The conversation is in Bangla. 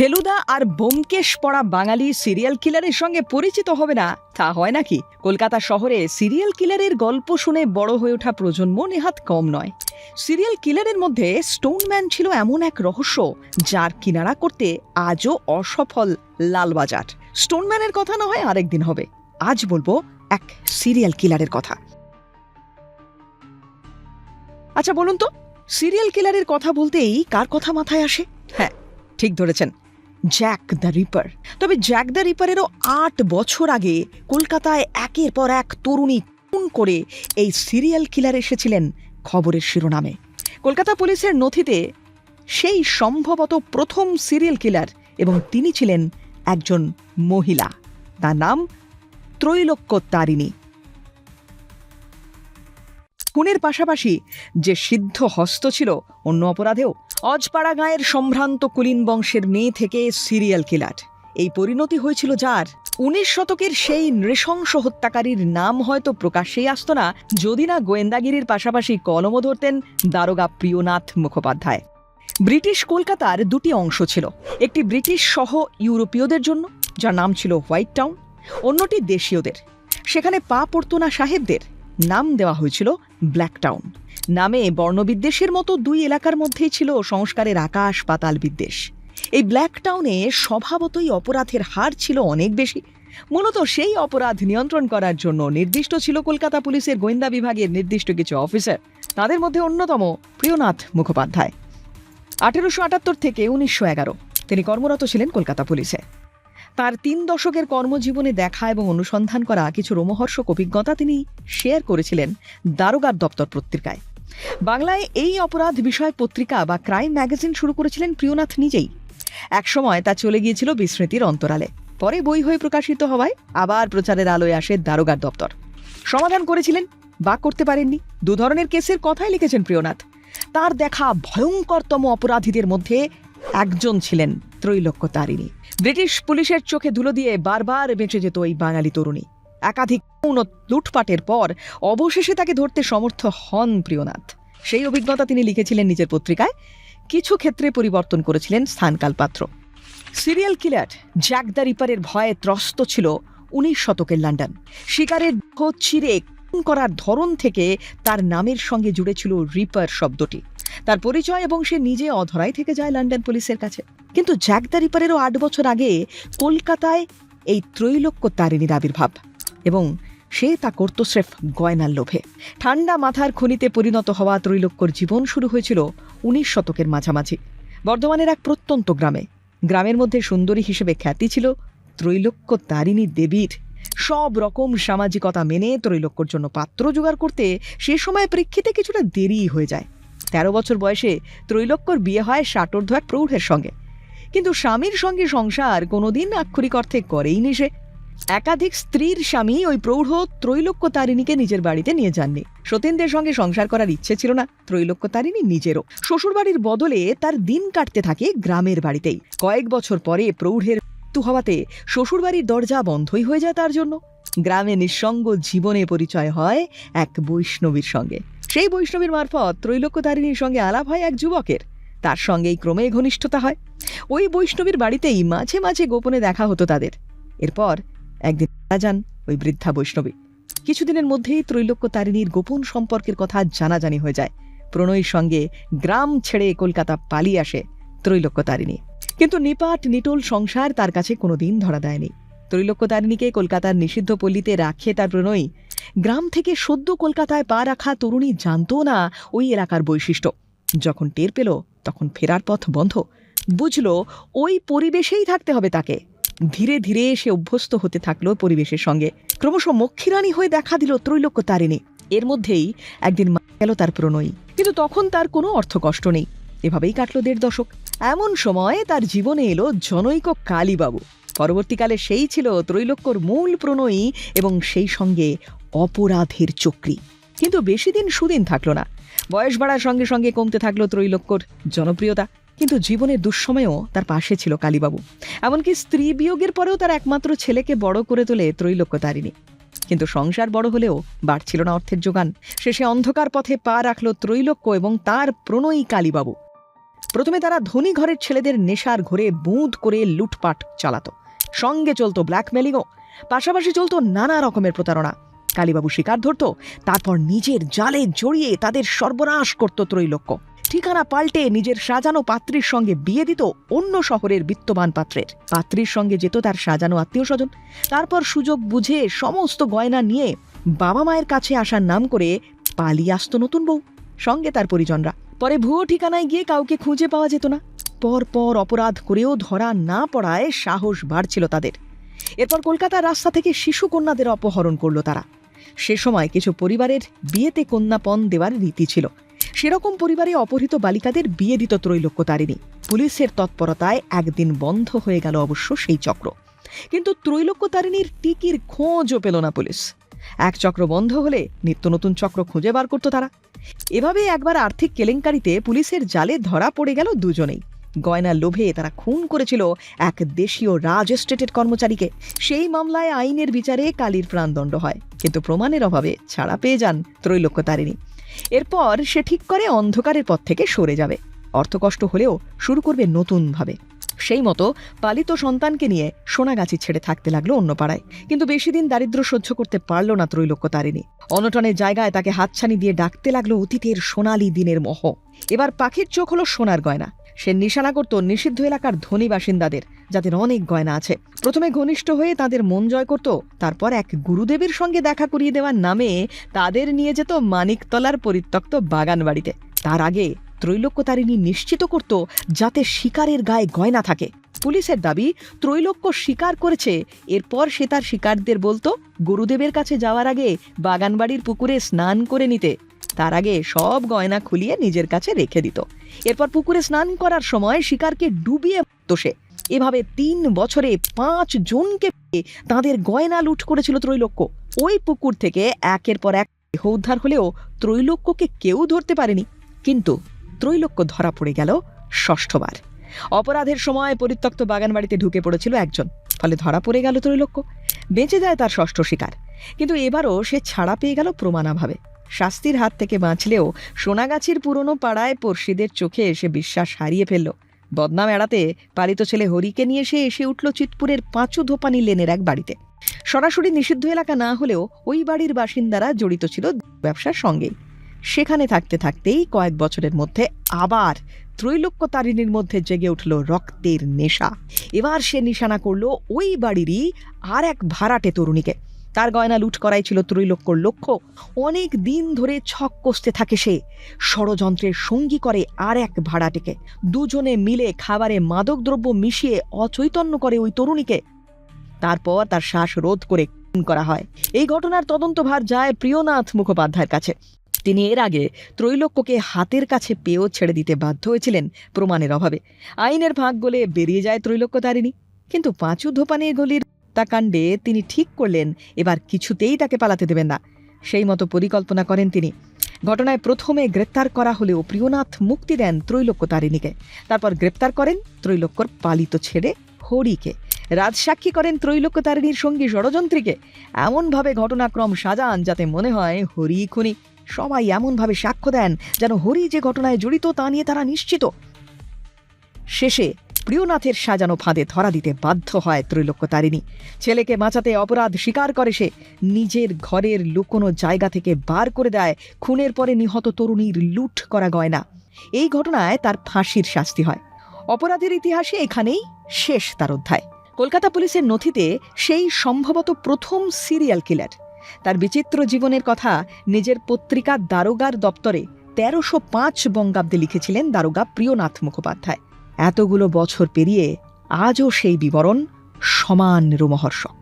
ফেলুদা আর বোমকেশ পড়া বাঙালি সিরিয়াল কিলারের সঙ্গে পরিচিত হবে না? তা হয় নাকি? কলকাতা শহরে সিরিয়াল কিলারের গল্প শুনে বড় হয়ে ওঠা প্রজন্ম নেহাত কম নয়। সিরিয়াল কিলারের মধ্যে স্টোনম্যান ছিল এমন এক রহস্য, যার কিনারা করতে আজও অসফল লালবাজার। স্টোনম্যানের কথা না হয় আরেকদিন হবে। আজ বলব এক সিরিয়াল কিলারের কথা। আচ্ছা বলুন তো সিরিয়াল কিলারের কথা বলতেই কার কথা মাথায় আসে? হ্যাঁ ঠিক ধরেছেন। জ্যাক দ্য রিপার তবে জ্যাক দ্য রিপারেরও আট বছর আগে কলকাতায় একের পর এক তরুণী খুন করে এই সিরিয়াল কিলার এসেছিলেন খবরের শিরোনামে। কলকাতা পুলিশের নথিতে সেই সম্ভবত প্রথম সিরিয়াল কিলার এবং তিনি ছিলেন একজন মহিলা। তার নাম ত্রৈলোক্য তারিণী। খুনের পাশাপাশি যে সিদ্ধ হস্ত ছিল অন্য অপরাধেও অজপাড়া গাঁয়ের সম্ভ্রান্ত কুলীন বংশের মেয়ে থেকে সিরিয়াল কিলার। এই পরিণতি হয়েছিল যার উনিশ শতকের সেই নৃশংস হত্যাকারীর নাম হয়তো প্রকাশ্যেই আসতো না, যদি না গোয়েন্দাগিরির পাশাপাশি কলমও ধরতেন দারোগা প্রিয়নাথ মুখোপাধ্যায়। ব্রিটিশ কলকাতার দুটি অংশ ছিল, একটি ব্রিটিশ সহ ইউরোপীয়দের জন্য, যার নাম ছিল হোয়াইট টাউন, অন্যটি দেশীয়দের। সেখানে পা পড়তো না সাহেবদের নাম দেওয়া হয়েছিল ব্ল্যাক টাউন নামে বর্ণবিদ্বেষের মতো দুই এলাকার মধ্যেই ছিল সংস্কারের আকাশ পাতাল বিদ্বেষ। এই ব্ল্যাক টাউনে স্বভাবতই অপরাধের হার ছিল অনেক বেশি। মূলত সেই অপরাধ নিয়ন্ত্রণ করার জন্য নির্দিষ্ট ছিল কলকাতা পুলিশের গোয়েন্দা বিভাগের নির্দিষ্ট কিছু অফিসার, তাদের মধ্যে অন্যতম প্রিয়নাথ মুখোপাধ্যায়। আঠেরোশো আটাত্তর থেকে উনিশশো এগারো, তিনি কর্মরত ছিলেন কলকাতা পুলিশে। তার তিন দশকের কর্মজীবনে দেখা এবং অনুসন্ধান করা কিছু রোমহর্ষক অভিজ্ঞতা তিনি শেয়ার করেছিলেন দারোগার দপ্তর পত্রিকায়। বাংলায় এই অপরাধ বিষয়ক পত্রিকা বা ক্রাইম ম্যাগাজিন শুরু করেছিলেন প্রিয়নাথ নিজেই। একসময় তা চলে গিয়েছিল বিস্মৃতির অন্তরালে। পরে বই হয়ে প্রকাশিত হওয়ায় আবার প্রচারের আলোয় আসে দারোগার দপ্তর। সমাধান করেছিলেন, বা করতে পারেননি। দু ধরনের কেসের কথাই লিখেছেন প্রিয়নাথ। তার দেখা ভয়ঙ্করতম অপরাধীদের মধ্যে একজন ছিলেন ত্রৈলোক্য তারিণী। ব্রিটিশ পুলিশের চোখে ধুলো দিয়ে বারবার বেঁচে যেত এই বাঙালি তরুণী। একাধিক লুটপাটের পর অবশেষে তাকে ধরতে সমর্থ হন প্রিয়নাথ। সেই অভিজ্ঞতা তিনি লিখেছিলেন নিজের পত্রিকায়। কিছু ক্ষেত্রে পরিবর্তন করেছিলেন স্থানকাল পাত্র। সিরিয়াল কিলার জ্যাক দ্য রিপারের ভয়ে ত্রস্ত ছিল উনিশ শতকের লন্ডন। শিকারের দেহ চিরে করার ধরন থেকে তার নামের সঙ্গে জুড়ে ছিল রিপার শব্দটি। তার পরিচয় এবং সে নিজে অধরাই থেকে যায় লন্ডন পুলিশের কাছে। কিন্তু জ্যাক দ্য রিপারেরও আট বছর আগে কলকাতায় এই ত্রৈলোক্য তারিণীর আবির্ভাব এবং সে তা করত স্রেফ গয়নার লোভে। ঠান্ডা মাথার খনিতে পরিণত হওয়া ত্রৈলোক্যর জীবন শুরু হয়েছিল উনিশ শতকের মাঝামাঝি। বর্ধমানের এক প্রত্যন্ত গ্রামে। গ্রামের মধ্যে সুন্দরী হিসেবে খ্যাতি ছিল ত্রৈলোক্য তারিণী দেবীর। সব রকম সামাজিকতা মেনে ত্রৈলোক্যর জন্য পাত্র জোগাড় করতে সে সময় প্রেক্ষিতে কিছুটা দেরি হয়ে যায়। তেরো বছর বয়সে ত্রৈলোক্যর বিয়ে হয় ষাটোর্ধ এক প্রৌঢ়ের সঙ্গে। কিন্তু স্বামীর সঙ্গে সংসার কোনোদিন আক্ষরিক অর্থে করেইনি সে। একাধিক স্ত্রীর স্বামী ওই প্রৌঢ় ত্রৈলোক্য তারিণীকে নিজের বাড়িতে নিয়ে যাননি। সতীনদের সঙ্গে সংসার করার ইচ্ছে ছিল না, ত্রৈলোক্য তারিণী নিজেরও। শ্বশুরবাড়ির বদলে তার দিন কাটতে থাকে গ্রামের বাড়িতেই। কয়েক বছর পরে প্রৌঢ়ের মৃত্যু হওয়াতে শ্বশুরবাড়ির দরজা বন্ধই হয়ে যায় তার জন্য। গ্রামে নিঃসঙ্গ জীবনে পরিচয় হয় এক বৈষ্ণবীর সঙ্গে। সেই বৈষ্ণবীর মারফত ত্রৈলোক্য তারিণীর সঙ্গে আলাপ হয় এক যুবকের। তার সঙ্গেই ক্রমে ঘনিষ্ঠতা হয়। ওই বৈষ্ণবীর বাড়িতেই মাঝে মাঝে গোপনে দেখা হতো তাদের। এরপর একদিন মারা যান ওই বৃদ্ধা বৈষ্ণবী। কিছুদিনের মধ্যেই ত্রৈলোক্য তারিণীর গোপন সম্পর্কের কথা জানাজানি হয়ে যায়। প্রণয়ীর সঙ্গে গ্রাম ছেড়ে কলকাতা পালিয়ে আসে ত্রৈলোক্য তারিণী কিন্তু নিপাট নিটোল সংসার তার কাছে কোনোদিন ধরা দেয়নি। ত্রৈলোক্য তারিণীকে কলকাতার নিষিদ্ধ পল্লীতে রাখে তার প্রণয়ী গ্রাম থেকে সদ্য কলকাতায় পা রাখা তরুণী জানতো না ওই এলাকার বৈশিষ্ট্য। যখন টের পেল, তখন ফেরার পথ বন্ধ। বুঝলো, ওই পরিবেশেই থাকতে হবে তাকে। ধীরে ধীরে সে অভ্যস্ত হতে থাকল পরিবেশের সঙ্গে। ক্রমশ মক্ষিরানী হয়ে দেখা দিল ত্রৈলোক্য তারিণী। এর মধ্যেই একদিন গেল তার প্রণয়ী। কিন্তু তখন তার কোনো অর্থকষ্ট নেই। এভাবেই কাটলো দেড় দশক। এমন সময় তার জীবনে এলো জনৈক কালীবাবু। পরবর্তীকালে সেই ছিল ত্রৈলোক্যর মূল প্রণয়ী এবং সেই সঙ্গে অপরাধের চক্রী। কিন্তু বেশি দিন সুদিন থাকল না। বয়স বাড়ার সঙ্গে সঙ্গে কমতে থাকল ত্রৈলোক্যর জনপ্রিয়তা। কিন্তু জীবনের দুঃসময়েও তার পাশে ছিল কালীবাবু। এমনকি স্ত্রী বিয়োগের পরেও তার একমাত্র ছেলেকে বড় করে তোলে ত্রৈলোক্য তারিণী। কিন্তু সংসার বড় হলেও বাড়ছিল না অর্থের যোগান। শেষে অন্ধকার পথে পা রাখল ত্রৈলোক্য এবং তার প্রণয়ী কালীবাবু। প্রথমে তারা ধনী ঘরের ছেলেদের নেশার ঘরে বুঁদ করে লুটপাট চালাত। সঙ্গে চলতো ব্ল্যাকমেলিংও। পাশাপাশি চলতো নানা রকমের প্রতারণা। কালীবাবু শিকার ধরতো, তারপর নিজের জালে জড়িয়ে তাদের সর্বনাশ করত ত্রৈলোক্য। ঠিকানা পাল্টে নিজের সাজানো পাত্রীর সঙ্গে বিয়ে দিত অন্য শহরের বিত্তবান পাত্রের। পাত্রীর সঙ্গে যেত তার সাজানো আত্মীয় স্বজন তারপর সুযোগ বুঝে সমস্ত গয়না নিয়ে বাবা মায়ের কাছে আসার নাম করে পালিয়ে আসতো নতুন বউ, সঙ্গে তার পরিজনরা। পরে ভুয়ো ঠিকানায় গিয়ে কাউকে খুঁজে পাওয়া যেত না। পর পর অপরাধ করেও ধরা না পড়ায় সাহস বাড়ছিল তাদের। এরপর কলকাতার রাস্তা থেকে শিশু কন্যাদের অপহরণ করল তারা। সে সময় কিছু পরিবারের বিয়েতে কন্যাপণ দেওয়ার রীতি ছিল। সেরকম পরিবারে অপহৃত বালিকাদের বিয়ে দিত ত্রৈলোক্য তারিণী পুলিশের তৎপরতায় একদিন বন্ধ হয়ে গেল অবশ্য সেই চক্র। কিন্তু ত্রৈলোক্য তারিণীর টিকির খোঁজও পেল না পুলিশ। এক চক্র বন্ধ হলে নিত্য নতুন চক্র খুঁজে বার করতো তারা। এভাবে একবার আর্থিক কেলেঙ্কারিতে পুলিশের জালে ধরা পড়ে গেল দুজনেই। গয়নার লোভে তারা খুন করেছিল এক দেশীয় রাজ এস্টেটের কর্মচারীকে। সেই মামলায় আইনের বিচারে কালীর প্রাণদণ্ড হয়, কিন্তু প্রমাণের অভাবে ছাড়া পেয়ে যান ত্রৈলোক্য তারিণী। এরপর সে ঠিক করে অন্ধকারের পথ থেকে সরে যাবে। অর্থকষ্ট হলেও শুরু করবে নতুনভাবে। সেই মতো পালিত সন্তানকে নিয়ে সোনাগাছি ছেড়ে থাকতে লাগল অন্য পাড়ায় কিন্তু বেশি দিন দারিদ্র্য সহ্য করতে পারল না ত্রৈলোক্য তারিণী। অনটনের জায়গায় তাকে হাতছানি দিয়ে ডাকতে লাগল অতীতের সোনালি দিনের মহ। এবার পাখির চোখ হলো সোনার গয়না। সে নিশানা করত নিষিদ্ধ এলাকার ধনী বাসিন্দাদের, যাদের অনেক গয়না আছে। প্রথমে ঘনিষ্ঠ হয়ে তাদের মন জয় করত, তারপর এক গুরুদেবের সঙ্গে দেখা করিয়ে দেওয়ার নামে তাদের নিয়ে যেত মানিকতলার পরিত্যক্ত বাগান বাড়িতে তার আগে ত্রৈলোক্য তারিণী নিশ্চিত করত যাতে শিকারের গায়ে গয়না থাকে। পুলিশের দাবি, ত্রৈলোক্য শিকার করেছে, এরপর সে তার শিকারদের বলতো, গুরুদেবের কাছে যাওয়ার আগে বাগানবাড়ির পুকুরে স্নান করে নিতে। তার আগে সব গয়না খুলিয়ে নিজের কাছে রেখে দিত। এরপর পুকুরে স্নান করার সময় শিকারকে ডুবিয়ে মারত সে। এভাবে তিন বছরে পাঁচ জনকে তাদের গয়না লুট করেছিল ত্রৈলোক্য। ওই পুকুর থেকে একের পর এক দেহ উদ্ধার হলেও ত্রৈলোক্যকে কেউ ধরতে পারেনি। কিন্তু ত্রৈলোক্য ধরা পড়ে গেল ষষ্ঠবার। অপরাধের সময় পরিত্যক্ত বাগানবাড়িতে ঢুকে পড়েছিল একজন। ফলে ধরা পড়ে গেল ত্রৈলোক্য। বেঁচে যায় তার ষষ্ঠ শিকার। কিন্তু এবারও সে ছাড়া পেয়ে গেল প্রমাণাভাবে। শাস্তির হাত থেকে বাঁচলেও সোনাগাছির পুরনো পাড়ায় পড়শিদের চোখে এসে বিশ্বাস হারিয়ে ফেলল। বদনাম এড়াতে পালিত ছেলে হরিকে নিয়ে সে এসে উঠল চিতপুরের পাঁচু ধোপানি লেনের এক বাড়িতে। সরাসরি নিষিদ্ধ এলাকা না হলেও ওই বাড়ির বাসিন্দারা জড়িত ছিল ব্যবসার সঙ্গেই। সেখানে থাকতে থাকতেই কয়েক বছরের মধ্যে আবার ত্রৈলোক্য তারিণীর মধ্যে জেগে উঠল রক্তের নেশা। এবার সে নিশানা করল ওই বাড়িরই আর এক ভাড়াটে তরুণীকে। তার গয়না লুট করাই ছিল ত্রৈলোক্যর লক্ষ্য। অনেক দিন ধরে ছক কষতে থাকে সে। ষড়যন্ত্রের সঙ্গী করে আর এক ভাড়াটেকে। দুজনে মিলে খাবারে মাদকদ্রব্য মিশিয়ে অচৈতন্য করে ওই তরুণীকে। তারপর তার শ্বাস রোধ করে খুন করা হয়। এই ঘটনার তদন্তভার যায় প্রিয়নাথ মুখোপাধ্যায়ের কাছে। তিনি এর আগে ত্রৈলোক্যকে হাতের কাছে পেয়েও ছেড়ে দিতে বাধ্য হয়েছিলেন প্রমাণের অভাবে। আইনের ভাগ গলে বেরিয়ে যায় ত্রৈলোক্য তারিণী কিন্তু পাঁচু ধোপানির গলির হত্যাকাণ্ডে তিনি ঠিক করলেন, এবার কিছুতেই তাকে পালাতে দেবেন না। সেই মতো পরিকল্পনা করেন তিনি। ঘটনায় প্রথমে গ্রেপ্তার করা হলেও প্রিয়নাথ মুক্তি দেন ত্রৈলোক্য তারিণীকে তারপর গ্রেপ্তার করেন ত্রৈলোক্যর পালিত ছেড়ে হরিকে। রাজসাক্ষী করেন ত্রৈলোক্য তারিণীর সঙ্গী ষড়যন্ত্রীকে। এমনভাবে ঘটনাক্রম সাজান যাতে মনে হয় হরি খুনি। সবাই এমনভাবে সাক্ষ্য দেন যেন হরি যে ঘটনায় জড়িত তা নিয়ে তারা নিশ্চিত। শেষে প্রিয়নাথের সাজানো ফাঁদে ধরা দিতে বাধ্য হয় ত্রৈলোক্য তারিণী ছেলেকে বাঁচাতে অপরাধ স্বীকার করে সে। নিজের ঘরের লুকোনো জায়গা থেকে বার করে দেয়। খুনের পরে নিহত তরুণীর লুট করা গয়না। এই ঘটনায় তার ফাঁসির শাস্তি হয়। অপরাধের ইতিহাসে এখানেই শেষ তার অধ্যায়। কলকাতা পুলিশের নথিতে সেই সম্ভবত প্রথম সিরিয়াল কিলার। তার বিচিত্র জীবনের কথা নিজের পত্রিকা দারোগার দপ্তরে তেরোশো পাঁচ বঙ্গাব্দে লিখেছিলেন দারোগা প্রিয়নাথ মুখোপাধ্যায়। এতগুলো বছর পেরিয়ে আজও সেই বিবরণ সমান রোমহর্ষক।